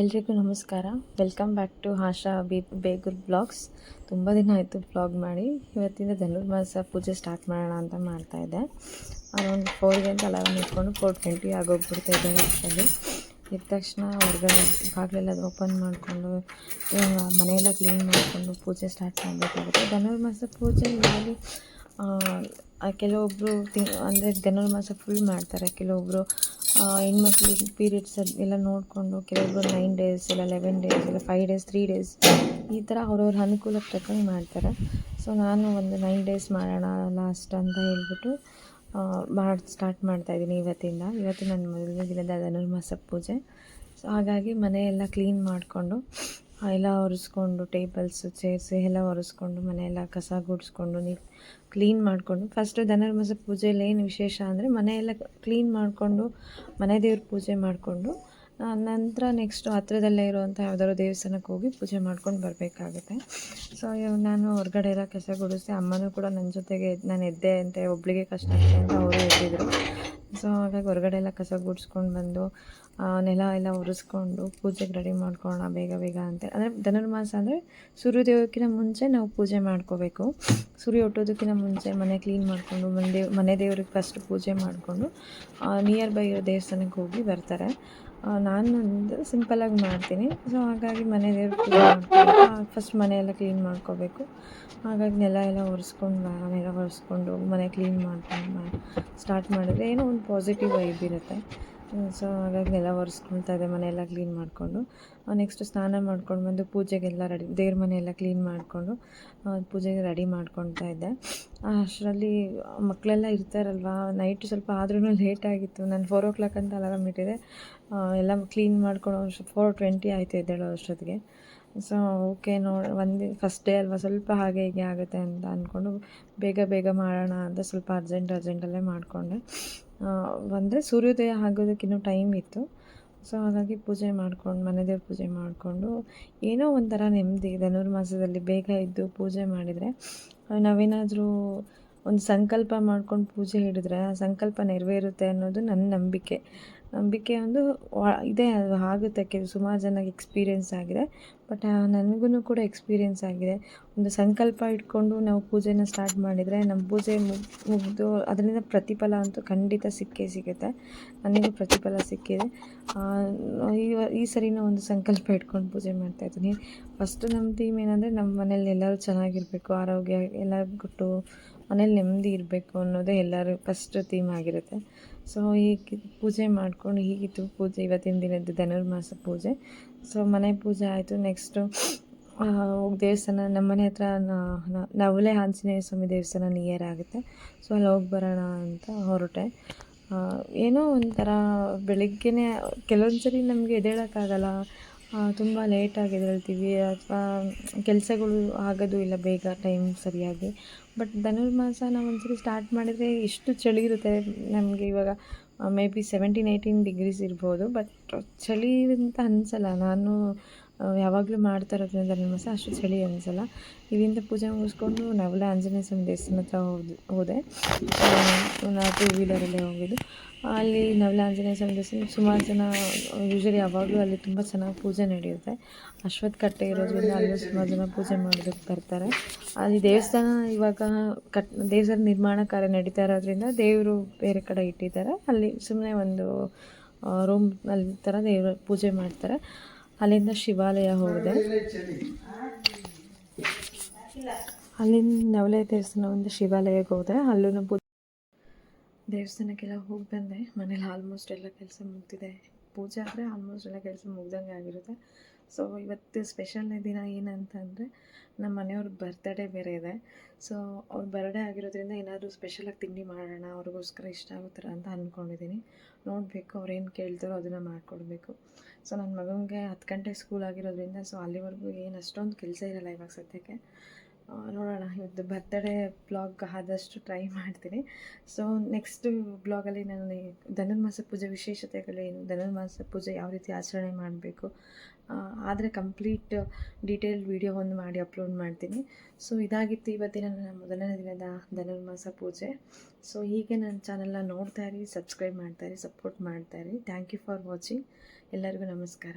ಎಲ್ರಿಗೂ ನಮಸ್ಕಾರ. Welcome back to Asha B Begur vlogs ತುಂಬ ದಿನ ಆಯಿತು ಬ್ಲಾಗ್ ಮಾಡಿ. ಇವತ್ತಿಂದ ಧನುರ್ಮಾಸ ಪೂಜೆ ಸ್ಟಾರ್ಟ್ ಮಾಡೋಣ ಅಂತ ಮಾಡ್ತಾಯಿದ್ದೆ ಅದೊಂದು ಫೋರ್ಗೆ ಅಂತ ಅಲಾರಾಮ್ ಇಟ್ಕೊಂಡು ಫೋರ್ ಟ್ವೆಂಟಿ ಆಗೋಗ್ಬಿಡ್ತಾ ಇದ್ದೆ ಅಷ್ಟರಲ್ಲಿ ಇದ್ದ ತಕ್ಷಣ ಹೊರಗಡೆ ಬಾಗಿಲೆಲ್ಲ ಓಪನ್ ಮಾಡಿಕೊಂಡು ಮನೆಯೆಲ್ಲ ಕ್ಲೀನ್ ಮಾಡಿಕೊಂಡು ಪೂಜೆ ಸ್ಟಾರ್ಟ್ ಮಾಡಬೇಕಾಗುತ್ತೆ. ಧನುರ್ಮಾಸ ಪೂಜೆ ಇದರಲ್ಲಿ ಕೆಲವೊಬ್ಬರು ತಿಂಗ್ ಅಂದರೆ ಧನುರ್ಮಾಸ ಫುಲ್ ಮಾಡ್ತಾರೆ. ಕೆಲವೊಬ್ಬರು ಹೆಣ್ಮಕ್ಳು ಪೀರಿಯಡ್ಸ್ ಎಲ್ಲ ನೋಡಿಕೊಂಡು ಕೆಲವೊಬ್ಬರು ನೈನ್ ಡೇಸ್ ಇಲ್ಲ ಲೆವೆನ್ ಡೇಸ್ ಇಲ್ಲ ಫೈವ್ ಡೇಸ್ ತ್ರೀ ಡೇಸ್ ಈ ಥರ ಅವ್ರವ್ರ ಅನುಕೂಲಕ್ಕೆ ತಕ್ಕಂಗೆ ಮಾಡ್ತಾರೆ. ಸೊ ನಾನು ಒಂದು ನೈನ್ ಡೇಸ್ ಮಾಡೋಣ ಲಾಸ್ಟ್ ಅಂತ ಹೇಳ್ಬಿಟ್ಟು ಮಾಡಿ ಸ್ಟಾರ್ಟ್ ಮಾಡ್ತಾಯಿದ್ದೀನಿ ಇವತ್ತಿಂದ. ಇವತ್ತು ನನ್ನ ಮೊದಲನೇ ದಿನದ ಧನುರ್ಮಾಸ ಪೂಜೆ. ಸೊ ಹಾಗಾಗಿ ಮನೆಯೆಲ್ಲ ಕ್ಲೀನ್ ಮಾಡಿಕೊಂಡು ಎಲ್ಲ ಒರೆಸ್ಕೊಂಡು ಟೇಬಲ್ಸ್ ಚೇರ್ಸ್ ಎಲ್ಲ ಒರೆಸ್ಕೊಂಡು ಮನೆಯೆಲ್ಲ ಕಸ ಗುಡಿಸ್ಕೊಂಡು ನೀ ಕ್ಲೀನ್ ಮಾಡಿಕೊಂಡು ಫಸ್ಟು ಧನುರ್ಮಾಸ ಪೂಜೆಯಲ್ಲಿ ಏನು ವಿಶೇಷ ಅಂದರೆ ಮನೆಯೆಲ್ಲ ಕ್ಲೀನ್ ಮಾಡಿಕೊಂಡು ಮನೆ ದೇವ್ರ ಪೂಜೆ ಮಾಡಿಕೊಂಡು ನಂತರ ನೆಕ್ಸ್ಟು ಹತ್ರದಲ್ಲೇ ಇರುವಂಥ ಯಾವುದಾದ್ರು ದೇವಸ್ಥಾನಕ್ಕೆ ಹೋಗಿ ಪೂಜೆ ಮಾಡ್ಕೊಂಡು ಬರಬೇಕಾಗುತ್ತೆ. ಸೊ ನಾನು ಹೊರಗಡೆ ಎಲ್ಲ ಕಸ ಗುಡಿಸಿ ಅಮ್ಮನೂ ಕೂಡ ನನ್ನ ಜೊತೆಗೆ ನಾನು ಎದ್ದೆ ಅಂತ ಒಬ್ಬಳಿಗೆ ಕಷ್ಟ ಅಂತ ಅವರು ಎದ್ದಿದ್ರು ಸೊ ಹಾಗಾಗಿ ಹೊರಗಡೆ ಎಲ್ಲ ಕಸ ಗುಡಿಸ್ಕೊಂಡು ಬಂದು ನೆಲ ಎಲ್ಲ ಒರೆಸ್ಕೊಂಡು ಪೂಜೆಗೆ ರೆಡಿ ಮಾಡ್ಕೊಳ್ಳೋಣ ಬೇಗ ಬೇಗ ಅಂತ. ಅಂದರೆ ಧನುರ್ಮಾಸ ಅಂದರೆ ಸೂರ್ಯೋದಯಕ್ಕಿಂತ ಮುಂಚೆ ನಾವು ಪೂಜೆ ಮಾಡ್ಕೋಬೇಕು. ಸೂರ್ಯ ಹುಟ್ಟೋದಕ್ಕಿಂತ ಮುಂಚೆ ಮನೆ ಕ್ಲೀನ್ ಮಾಡಿಕೊಂಡು, ಮನೆ ಮನೆ ದೇವ್ರಿಗೆ ಫಸ್ಟ್ ಪೂಜೆ ಮಾಡಿಕೊಂಡು ನಿಯರ್ ಬೈ ಇರೋ ದೇವಸ್ಥಾನಕ್ಕೆ ಹೋಗಿ ಬರ್ತಾರೆ. ನಾನು ಒಂದು ಸಿಂಪಲಾಗಿ ಮಾಡ್ತೀನಿ. ಸೊ ಹಾಗಾಗಿ ಮನೆ ದೇವ್ರ ಫಸ್ಟ್ ಮನೆಯೆಲ್ಲ ಕ್ಲೀನ್ ಮಾಡ್ಕೋಬೇಕು. ಹಾಗಾಗಿ ನೆಲ ಎಲ್ಲ ಒರೆಸ್ಕೊಂಡು ನೆಲ ಒರೆಸ್ಕೊಂಡು ಮನೆ ಕ್ಲೀನ್ ಮಾಡ್ಕೊಂಡು ಸ್ಟಾರ್ಟ್ ಮಾಡಿದ್ರೆ ಏನೋ ಒಂದು ಪಾಸಿಟಿವ್ ವೈಬ್ ಇರುತ್ತೆ. ಸೊ ಹಾಗಾಗಿ ನೆಲ ಒರೆಸ್ಕೊಳ್ತಾ ಇದೆ, ಮನೆಯೆಲ್ಲ ಕ್ಲೀನ್ ಮಾಡಿಕೊಂಡು. ನೆಕ್ಸ್ಟ್ ಸ್ನಾನ ಮಾಡ್ಕೊಂಡು ಬಂದು ಪೂಜೆಗೆಲ್ಲ ರೆಡಿ ದೇವ್ರ ಮನೆಯೆಲ್ಲ ಕ್ಲೀನ್ ಮಾಡಿಕೊಂಡು ಪೂಜೆಗೆ ರೆಡಿ ಮಾಡ್ಕೊಳ್ತಾ ಇದ್ದೆ. ಅಷ್ಟರಲ್ಲಿ ಮಕ್ಕಳೆಲ್ಲ ಇರ್ತಾರಲ್ವಾ ನೈಟ್ ಸ್ವಲ್ಪ ಆದ್ರೂ ಲೇಟ್ ಆಗಿತ್ತು. ನಾನು ಫೋರ್ ಓ ಕ್ಲಾಕ್ ಅಂತ ಅಲಾರಾಮ್ ಇಟ್ಟಿದೆ ಎಲ್ಲ ಕ್ಲೀನ್ ಮಾಡ್ಕೊಂಡು ಫೋರ್ ಟ್ವೆಂಟಿ ಆಯಿತು ಎದ್ದೇಳೋ ಅಷ್ಟೊತ್ತಿಗೆ. ಸೊ ಓಕೆ ನೋಡಿ ಒಂದು ಫಸ್ಟ್ ಡೇ ಅಲ್ವಾ, ಸ್ವಲ್ಪ ಹಾಗೆ ಹೀಗೆ ಆಗುತ್ತೆ ಅಂತ ಅಂದ್ಕೊಂಡು ಬೇಗ ಬೇಗ ಮಾಡೋಣ ಅಂತ ಸ್ವಲ್ಪ ಅರ್ಜೆಂಟ್ ಅರ್ಜೆಂಟಲ್ಲೇ ಮಾಡಿಕೊಂಡೆ. ಅಂದರೆ ಸೂರ್ಯೋದಯ ಆಗೋದಕ್ಕಿನ್ನೂ ಟೈಮ್ ಇತ್ತು. ಸೊ ಹಾಗಾಗಿ ಪೂಜೆ ಮಾಡ್ಕೊಂಡು, ಮನೆ ದೇವ್ರ ಪೂಜೆ ಮಾಡಿಕೊಂಡು ಏನೋ ಒಂಥರ ನೆಮ್ಮದಿ ಧನುರ್ಮಾಸದಲ್ಲಿ ಬೇಗ ಇದ್ದು ಪೂಜೆ ಮಾಡಿದರೆ, ನಾವೇನಾದರೂ ಒಂದು ಸಂಕಲ್ಪ ಮಾಡ್ಕೊಂಡು ಪೂಜೆ ಹಿಡಿದ್ರೆ ಆ ಸಂಕಲ್ಪ ನೆರವೇರುತ್ತೆ ಅನ್ನೋದು ನನ್ನ ನಂಬಿಕೆ. ನಂಬಿಕೆ ಒಂದು ಇದೆ ಅದು ಆಗುತ್ತೆ. ಕೆಲವು ಸುಮಾರು ಜನಕ್ಕೆ ಎಕ್ಸ್ಪೀರಿಯೆನ್ಸ್ ಆಗಿದೆ. ಬಟ್ ನನಗೂ ಕೂಡ ಎಕ್ಸ್ಪೀರಿಯೆನ್ಸ್ ಆಗಿದೆ. ಒಂದು ಸಂಕಲ್ಪ ಇಟ್ಕೊಂಡು ನಾವು ಪೂಜೆನ ಸ್ಟಾರ್ಟ್ ಮಾಡಿದರೆ ನಮ್ಮ ಪೂಜೆ ಮುಗಿದು ಅದರಿಂದ ಪ್ರತಿಫಲ ಅಂತೂ ಖಂಡಿತ ಸಿಕ್ಕೇ ಸಿಗುತ್ತೆ. ನನಗೂ ಪ್ರತಿಫಲ ಸಿಕ್ಕಿದೆ. ಈ ಈ ಸರಿನೂ ಒಂದು ಸಂಕಲ್ಪ ಇಟ್ಕೊಂಡು ಪೂಜೆ ಮಾಡ್ತಾಯಿದ್ದೀನಿ ಫಸ್ಟು ನಮ್ಮ ಥೀಮ್ ಏನಂದರೆ ನಮ್ಮ ಮನೇಲಿ ಎಲ್ಲರೂ ಚೆನ್ನಾಗಿರಬೇಕು, ಆರೋಗ್ಯ ಎಲ್ಲ ಕೊಟ್ಟು ಮನೇಲಿ ನೆಮ್ಮದಿ ಇರಬೇಕು ಅನ್ನೋದೇ ಎಲ್ಲರೂ ಫಸ್ಟ್ ಥೀಮ್ ಆಗಿರುತ್ತೆ. ಸೊ ಹೀಗೆ ಪೂಜೆ ಮಾಡ್ಕೊಂಡು ಹೀಗಿತ್ತು ಪೂಜೆ, ಇವತ್ತಿನ ದಿನದ್ದು ಧನುರ್ಮಾಸ ಪೂಜೆ. ಸೊ ಮನೆ ಪೂಜೆ ಆಯಿತು. ನೆಕ್ಸ್ಟು ಹೋಗಿ ದೇವಸ್ಥಾನ, ನಮ್ಮ ಮನೆ ಹತ್ರ ನವಲೆ ಆಂಜನೇಯ ಸ್ವಾಮಿ ದೇವಸ್ಥಾನ ನಿಯರ್ ಆಗುತ್ತೆ. ಸೊ ಅಲ್ಲಿ ಹೋಗಿ ಬರೋಣ ಅಂತ ಹೊರಟೆ. ಏನೋ ಒಂಥರ ಬೆಳಿಗ್ಗೆನೇ ಕೆಲವೊಂದು ಸರಿ ನಮಗೆ ಎದ್ದೇಳೋಕ್ಕಾಗಲ್ಲ. ತುಂಬ ಲೇಟಾಗಿ ಎದ್ದೇಳ್ತೀವಿ. ಅಥವಾ ಕೆಲಸಗಳು ಆಗೋದು ಇಲ್ಲ ಬೇಗ ಟೈಮ್ ಸರಿಯಾಗಿ. ಬಟ್ ಧನುರ್ಮಾಸ ನಾವು ಒಂದ್ಸರಿ ಸ್ಟಾರ್ಟ್ ಮಾಡಿದರೆ ಎಷ್ಟು ಚಳಿ ಇರುತ್ತೆ ನಮಗೆ ಇವಾಗ maybe seventeen eighteen degrees ಇರ್ಬೋದು. ಬಟ್ ಚಳಿ ಅಂತ ಅನಿಸಲ್ಲ. ನಾನು ಯಾವಾಗಲೂ ಮಾಡ್ತಾ ಇರೋದ್ರಿಂದ ಧನುರ್ಮಾಸ ಅಷ್ಟು ಚಳಿ ಅನಿಸಲ್ಲ ಇಲ್ಲಿಂದ ಪೂಜೆ ಮುಗಿಸ್ಕೊಂಡು ನವಲ ಆಂಜನೇಯ ಸ್ವಾಮಿ ದೇವಸ್ಥಾನ ಹತ್ರ ಹೋದ್, ಹೋದೆ. ನಾವು ಟೂ ವೀಲರಲ್ಲಿ ಹೋಗಿದ್ದು. ಅಲ್ಲಿ ನವಲ ಆಂಜನೇಯ ಸ್ವಾಮಿ ದೇವಸ್ಥಾನ ಸುಮಾರು ಜನ ಯೂಶ್ವಲಿ ಯಾವಾಗಲೂ ಅಲ್ಲಿ ತುಂಬ ಚೆನ್ನಾಗಿ ಪೂಜೆ ನಡೆಯುತ್ತೆ. ಅಶ್ವತ್ಥ ಕಟ್ಟೆ ಇರೋದ್ರಿಂದ ಅಲ್ಲಿ ಸುಮಾರು ಜನ ಪೂಜೆ ಮಾಡೋದಕ್ಕೆ ಬರ್ತಾರೆ. ಅಲ್ಲಿ ದೇವಸ್ಥಾನ ಇವಾಗ ಕಟ್ ದೇವಸ್ಥಾನ ನಿರ್ಮಾಣ ಕಾರ್ಯ ನಡೀತಾ ಇರೋದ್ರಿಂದ ದೇವರು ಬೇರೆ ಕಡೆ ಇಟ್ಟಿದ್ದಾರೆ. ಅಲ್ಲಿ ಸುಮ್ಮನೆ ಒಂದು ರೂಮ್ ಅಲ್ಲಿ ಥರ ದೇವರು ಪೂಜೆ ಮಾಡ್ತಾರೆ. ಅಲ್ಲಿಂದ ಶಿವಾಲಯ ಹೋಗಿದೆ ಅಲ್ಲಿಂದ ನವಲೆ ದೇವಸ್ಥಾನದಿಂದ ಶಿವಾಲಯಕ್ಕೆ ಹೋದೆ. ಅಲ್ಲೂ ಬುದ್ಧ ದೇವಸ್ಥಾನಕ್ಕೆಲ್ಲ ಹೋಗಿ ಬಂದೆ. ಮನೇಲಿ ಆಲ್ಮೋಸ್ಟ್ ಎಲ್ಲ ಕೆಲಸ ಮುಗ್ದಿದೆ. ಪೂಜೆ ಆದರೆ ಆಲ್ಮೋಸ್ಟ್ ಎಲ್ಲ ಕೆಲಸ ಮುಗ್ದಂಗೆ ಆಗಿರುತ್ತೆ. ಸೊ ಇವತ್ತು ಸ್ಪೆಷಲ್ ದಿನ ಏನಂತಂದರೆ ನಮ್ಮ ಮನೆಯವ್ರ ಬರ್ತಡೇ ಬೇರೆ ಇದೆ. ಸೊ ಅವ್ರ ಬರ್ಡೇ ಆಗಿರೋದ್ರಿಂದ ಏನಾದರೂ ಸ್ಪೆಷಲಾಗಿ ತಿಂಡಿ ಮಾಡೋಣ, ಅವ್ರಿಗೋಸ್ಕರ ಇಷ್ಟ ಆಗೋ ಥರ ಅಂತ ಅಂದ್ಕೊಂಡಿದ್ದೀನಿ ನೋಡಬೇಕು ಅವ್ರೇನು ಕೇಳ್ತಾರೋ ಅದನ್ನು ಮಾಡಿಕೊಡ್ಬೇಕು. ಸೊ ನನ್ನ ಮಗನಿಗೆ ಹತ್ತು ಗಂಟೆ ಸ್ಕೂಲ್ ಆಗಿರೋದ್ರಿಂದ ಸೊ ಅಲ್ಲಿವರೆಗೂ ಏನು ಅಷ್ಟೊಂದು ಕೆಲಸ ಇರಲ್ಲ ಇವಾಗ ಸದ್ಯಕ್ಕೆ. ನೋಡೋಣ. ಇವತ್ತು ಬರ್ತಡೇ ಬ್ಲಾಗ್ ಆದಷ್ಟು ಟ್ರೈ ಮಾಡ್ತೀನಿ. ಸೊ ನೆಕ್ಸ್ಟ್ ಬ್ಲಾಗಲ್ಲಿ ನಾನು ಧನುರ್ಮಾಸ ಪೂಜೆ ವಿಶೇಷತೆಗಳೇನು ಧನುರ್ಮಾಸ ಪೂಜೆ ಯಾವ ರೀತಿ ಆಚರಣೆ ಮಾಡಬೇಕು ಆದರೆ ಕಂಪ್ಲೀಟ್ ಡೀಟೇಲ್ ವಿಡಿಯೋ ಒಂದು ಮಾಡಿ ಅಪ್ಲೋಡ್ ಮಾಡ್ತೀನಿ. ಸೊ ಇದಾಗಿತ್ತು ಇವತ್ತಿನ ನನ್ನ ಮೊದಲನೇ ದಿನದ ಧನುರ್ಮಾಸ ಪೂಜೆ. ಸೊ ಹೀಗೆ ನನ್ನ ಚಾನಲ್ನ ನೋಡ್ತಾ ಇರಿ ಸಬ್ಸ್ಕ್ರೈಬ್ ಮಾಡ್ತಾಯಿರಿ ಸಪೋರ್ಟ್ ಮಾಡ್ತಾಯಿರಿ ಥ್ಯಾಂಕ್ ಯು ಫಾರ್ ವಾಚಿಂಗ್ ಎಲ್ಲರಿಗೂ ನಮಸ್ಕಾರ.